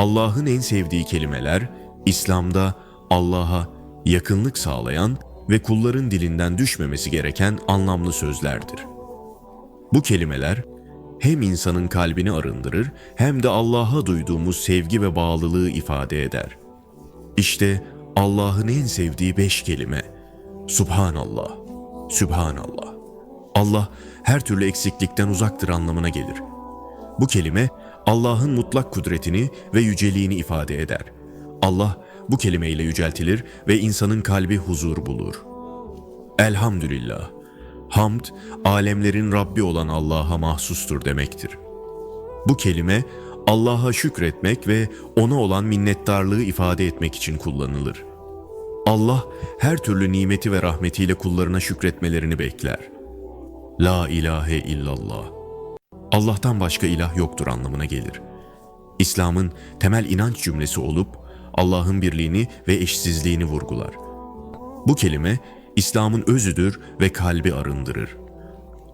Allah'ın en sevdiği kelimeler İslam'da Allah'a yakınlık sağlayan ve kulların dilinden düşmemesi gereken anlamlı sözlerdir. Bu kelimeler hem insanın kalbini arındırır hem de Allah'a duyduğumuz sevgi ve bağlılığı ifade eder. İşte Allah'ın en sevdiği beş kelime. Subhanallah, Sübhanallah. Allah her türlü eksiklikten uzaktır anlamına gelir. Bu kelime Allah'ın mutlak kudretini ve yüceliğini ifade eder. Allah bu kelimeyle yüceltilir ve insanın kalbi huzur bulur. Elhamdülillah. Hamd, alemlerin Rabbi olan Allah'a mahsustur demektir. Bu kelime Allah'a şükretmek ve ona olan minnettarlığı ifade etmek için kullanılır. Allah her türlü nimeti ve rahmetiyle kullarına şükretmelerini bekler. La ilahe illallah. Allah'tan başka ilah yoktur anlamına gelir. İslam'ın temel inanç cümlesi olup Allah'ın birliğini ve eşsizliğini vurgular. Bu kelime İslam'ın özüdür ve kalbi arındırır.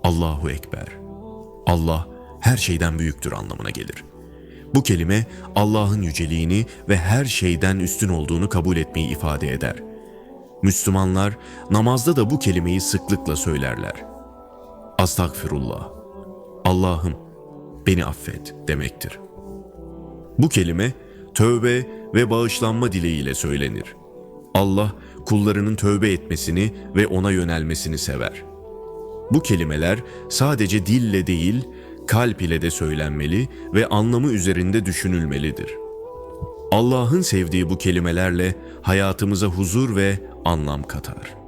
Allahu Ekber. Allah her şeyden büyüktür anlamına gelir. Bu kelime Allah'ın yüceliğini ve her şeyden üstün olduğunu kabul etmeyi ifade eder. Müslümanlar namazda da bu kelimeyi sıklıkla söylerler. Astagfirullah. Allah'ım beni affet demektir. Bu kelime tövbe ve bağışlanma dileğiyle söylenir. Allah kullarının tövbe etmesini ve ona yönelmesini sever. Bu kelimeler sadece dille değil, kalp ile de söylenmeli ve anlamı üzerinde düşünülmelidir. Allah'ın sevdiği bu kelimelerle hayatımıza huzur ve anlam katar.